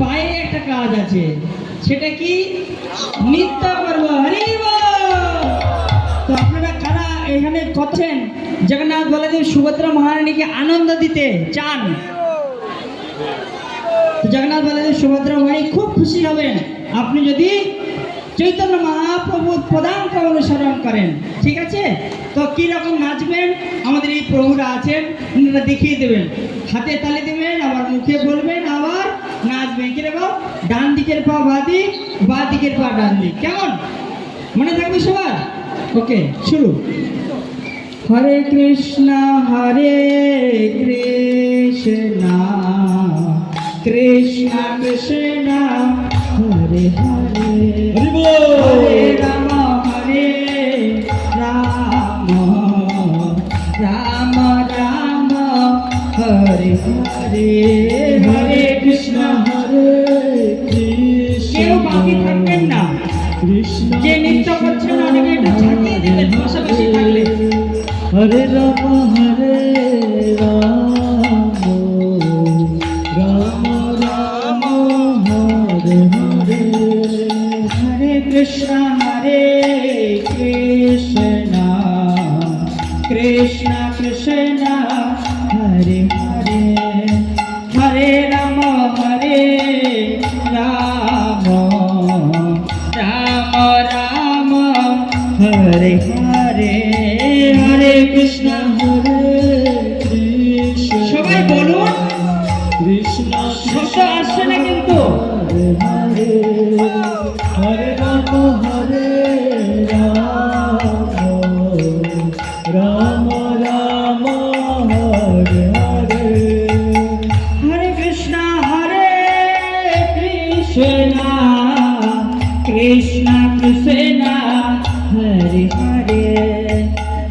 পায়ে একটা কাজ আছে। সেটা কি? নৃত্য করব হরি তো আপনারা কারা এখানে করছেন? জগন্নাথ বলদেব সুভদ্রা মহারানীকে আনন্দ দিতে চান। জগন্নাথ বলদেব সুভদ্রা মহারানী খুব খুশি হবেন। আপনি যদি চৈতন্য মহাপ্রভু পদাঙ্ক অনুসরণ করেন, ঠিক আছে? তো কি রকম নাচবেন? আমাদের এই প্রভুরা আছেন ওনারা দেখিয়ে দেবেন। হাতে তালি দেবেন, আবার মুখে বলবেন আবার নাচবেন কীরকম ডান দিকের পা বাঁ দিক বাঁ দিকের পা ডান দিক। কেমন? মনে থাকবে সবার? ওকে শুরু। হরে কৃষ্ণ হরে কৃষ্ণ কৃষ্ণ কৃষ্ণ হরে হরে। হরে রাম হরে রাম রাম রাম হরে হরে। হরে কৃষ্ণ হরে কেউ বাকি থাকবেন না। যে নৃত্য করছেন অনেকে একটু ঝাঁকিয়ে দিলেন পাশাপাশি থাকলে। হরে রাম হরে কৃষ্ণ হরে কৃষ্ণ কৃষ্ণ কৃষ্ণ। হরে হরে হরে কৃষ্ণ হরে কৃষ্ণ। সবাই বলুন। কৃষ্ণ শব্দ আসছে না কিন্তু। হরে হরে হরে রাম হরে রাম রাম হরে হরে। হরে কৃষ্ণ হরে কৃষ্ণ। কৃষ্ণ কৃষ্ণ।